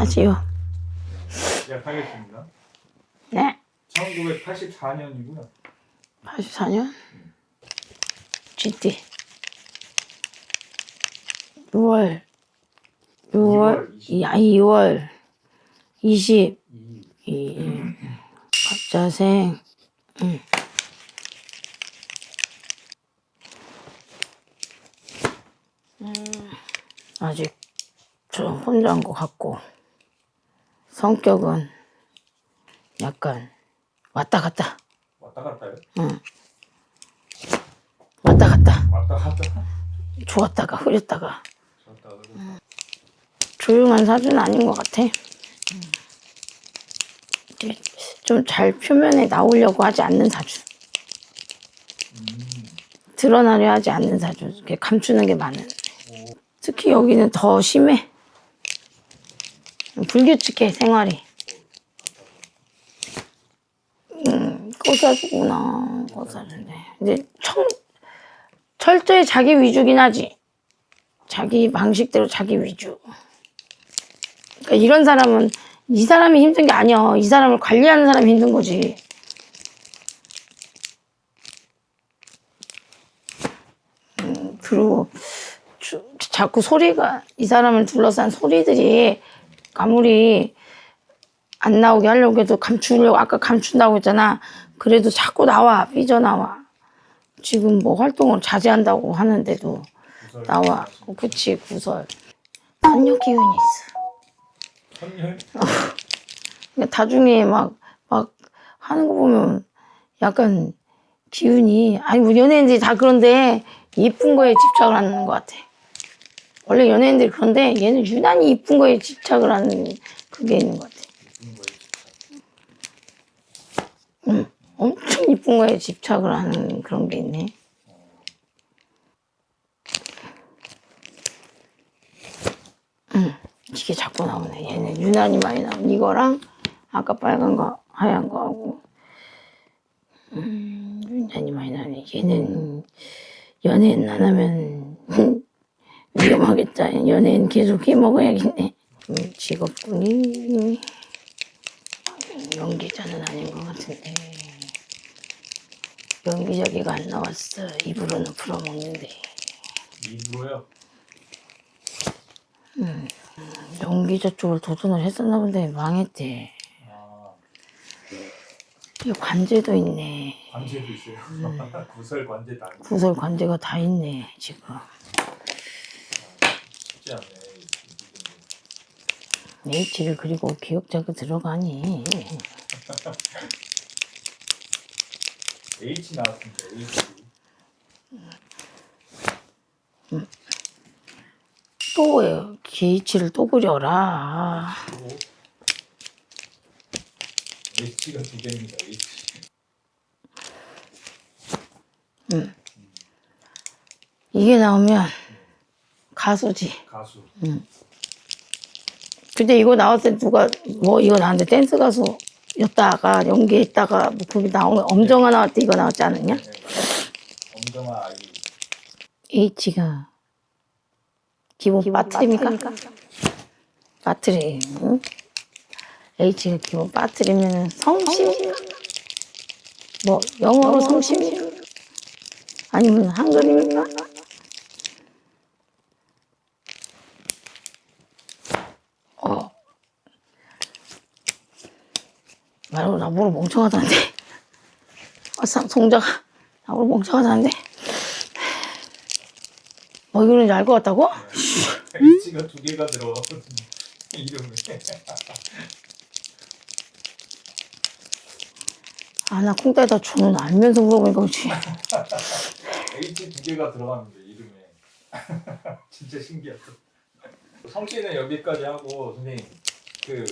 하지요. 시작하겠습니다. 네. 1984년이고요. 84년 GT 6월 6월 20. 야 2월 22일 이 갑자생 응. 음, 아직 저 혼자인 것 같고 성격은 약간 왔다 갔다 왔다 갔다요? 왔다 갔다 왔다 갔다. 좋았다가 흐렸다가 좋았다 그러고. 조용한 사주는 아닌 것 같아. 좀잘 표면에 나오려고 하지 않는 사주. 음. 드러나려 하지 않는 사주. 이렇게 감추는 게 많은. 특히 여기는 더 심해. 불규칙해 생활이. 음, 꼬사주구나. 꼬사주네. 이제 청, 철저히 자기 위주긴 하지. 자기 방식대로 자기 위주. 그러니까 이런 사람은 이 사람이 힘든 게 아니야. 이 사람을 관리하는 사람이 힘든 거지. 음, 그리고 주- 자꾸 소리가 이 사람을 둘러싼 소리들이 아무리 안 나오게 하려고 해도 감추려고 아까 감춘다고 했잖아. 그래도 자꾸 나와 삐져나와. 지금 뭐 활동을 자제한다고 하는데도 나와. 어, 그치 구설. 선녀 기운이 있어. 선녀 그러니까 다중에 막, 막 하는 거 보면 약간 기운이, 아니, 우리 연예인들이 다 그런데 예쁜 거에 집착을 하는 것 같아. 원래 연예인들이 그런데 얘는 유난히 이쁜 거에 집착을 하는 그게 있는 것 같아. 거예요. 진짜. 엄청 이쁜 거에 집착을 하는 그런 게 있네. 응, 이게 자꾸 나오네. 얘는 유난히 많이 나온 이거랑 아까 빨간 거, 하얀 거하고 음, 유난히 많이 나네. 얘는 연예인 안 하면 위험하겠다. 연예인 계속 해 먹어야겠네. 음, 직업군이 연기자는 아닌 것 같은데. 연기자기가 안 나왔어. 입으로는 풀어먹는데. 입으로요. 연기자 쪽으로 도전을 했었나 본데 망했대. 아, 이 관제도 있네. 관제도 있어요. 구설 관제도 아니고 구설 관제가 다 있네 지금. 쉽지 않네. H를 그리고 기억자가 들어가니. H 나왔습니다. H. 또 H를 또 그려라. H가 두 개입니다. H. 이게 나오면 가수지. 가수. 근데 이거 나왔을 때 누가 뭐 이거 나왔는데 댄스 가수였다가 연기했다가 뭐 거기 나오면 엄정화 나왔을 때 이거 나왔지 않았냐? 네. 엄정아 아이. H가 기본 빠트립니까? 빠트리. 응? H가 기본 빠트리면 성심? 뭐 영어로 성심? 아니면 한글입니까? 어. 말고 나보고 멍청하다는데. 아, 상- 송자가 나보고 멍청하다는데. 뭐 이러는지 알 것 같다고? H가 두 개가 들어가거든요. 이름에. 아, 나 콩따에다 주는 알면서 물어보니까 그렇지. H 두 개가 들어가는데 이름에. 진짜 신기하다. 성씨는 여기까지 하고 선생님 그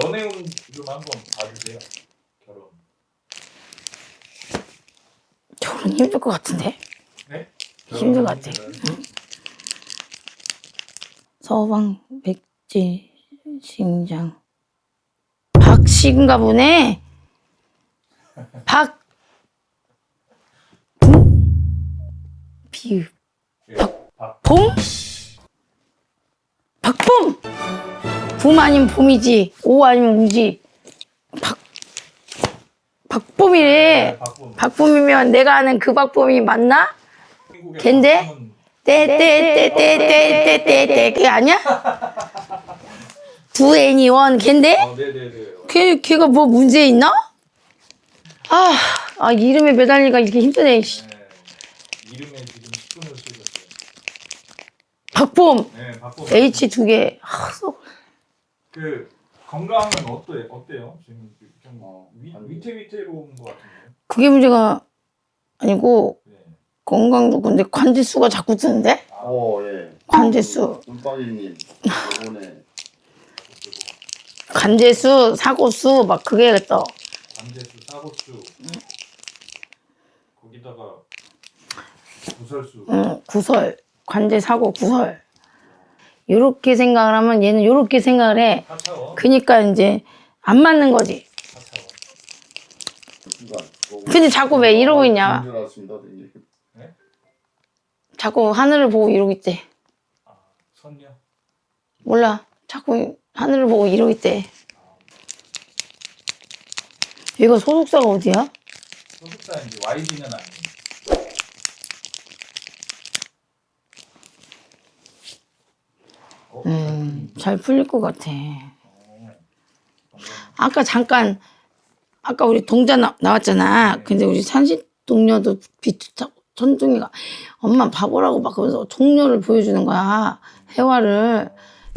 연애운 좀 한번 봐주세요. 결혼. 결혼 힘들 것 같은데. 네? 힘들 것 같아. 결혼은 서방 백제 신장 박씨인가 보네. 박 비읍 예, 박봉 박봉 붐 아니면 봄이지. 오 아니면 우지. 박 박봄이래. 박봄. 박봄이면 내가 아는 그 박봄이 맞나? 걘데? 떼떼떼떼떼떼떼떼 그게 아니야? 두 애니 원 걔인데? 어. 걔 걔가 뭐 문제 있나? 아, 아 이름에 매달리기가 이렇게 힘드네. 씨. 네. 이름에 지금 10분을 쓰셨어요. 박봄 네, 박봄. H 두 개. 아, 속- 그 건강은 어때 어때요? 지금 좀 어, 위, 아니. 위태위태로운 것 같은데. 그게 문제가 아니고 네. 건강도 근데 관제수가 자꾸 뜨는데? 어, 예. 관제수, 눈빵이님, 이번에 관제수, 사고수 막 그게 떠. 관제수, 사고수. 거기다가 구설수. 응, 구설, 관제 사고 구설. 요렇게 생각을 하면 얘는 요렇게 생각을 해. 4차원. 그니까 이제 안 맞는 거지. 4차원. 순간. 근데 자꾸 왜 이러고 있냐? 나왔습니다. 이제. 자꾸 하늘을 보고 이러고 있대. 아. 몰라. 자꾸 하늘을 보고 이러고 있대. 얘가 소속사가 어디야? 소속사인지 YB는 아니에요. 음, 잘 풀릴 것 같아. 아까 잠깐, 아까 우리 동자 나, 나왔잖아. 근데 우리 산시 동료도 비슷하고, 천둥이가 엄마 바보라고 막 그러면서 동료를 보여주는 거야. 해화를.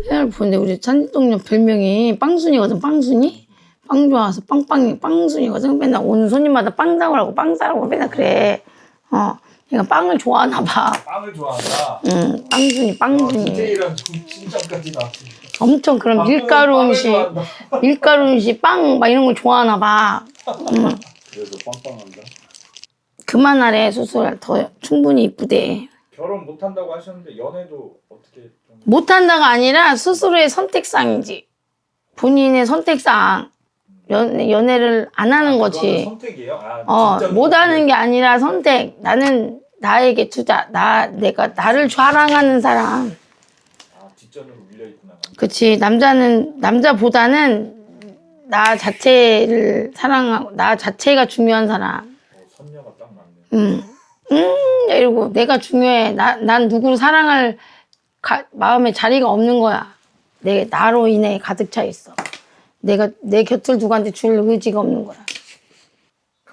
해화를 보는데 우리 산시 동료 별명이 빵순이거든, 빵순이? 빵 좋아서 빵빵이, 빵순이거든. 맨날 오는 손님마다 빵 사오라고, 빵 사라고 맨날 그래. 어. 얘가 빵을 좋아하나 봐. 빵을 좋아한다. 응, 빵순이, 어, 빵순이. 디테일한 나왔습니다. 엄청 그런 빵은 밀가루 빵을 음식, 좋아한다. 밀가루 음식, 빵, 막 이런 걸 좋아하나 봐. 그래서 빵빵한다. 그만하래, 수술. 더 충분히 이쁘대. 결혼 못 한다고 하셨는데 연애도 어떻게 좀 못한다가 아니라 스스로의 선택상이지. 본인의 선택상. 연, 연애를 안 하는 그거는 거지. 선택이에요? 아, 어, 진짜 못 하는 게 아니라 선택. 나는 나에게 투자. 나, 내가 나를 사랑하는 사람. 아, 뒷전으로 밀려 있구나. 그치. 남자는, 남자보다는 나 자체를 사랑하고, 나 자체가 중요한 사람. 어, 선녀가 딱 맞네. 음, 음, 이러고 내가 중요해. 나, 난 누구를 사랑할 가- 마음에 자리가 없는 거야. 내 나로 인해 가득 차 있어. 내가 내 곁을 누구한테 줄 의지가 없는 거야.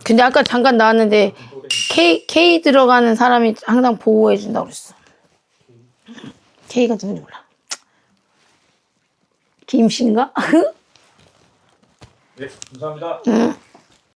근데 아까 잠깐 나왔는데 K K 들어가는 사람이 항상 보호해 준다고 그랬어. K가 누군지 몰라. 김씨인가? 네, 감사합니다. 응.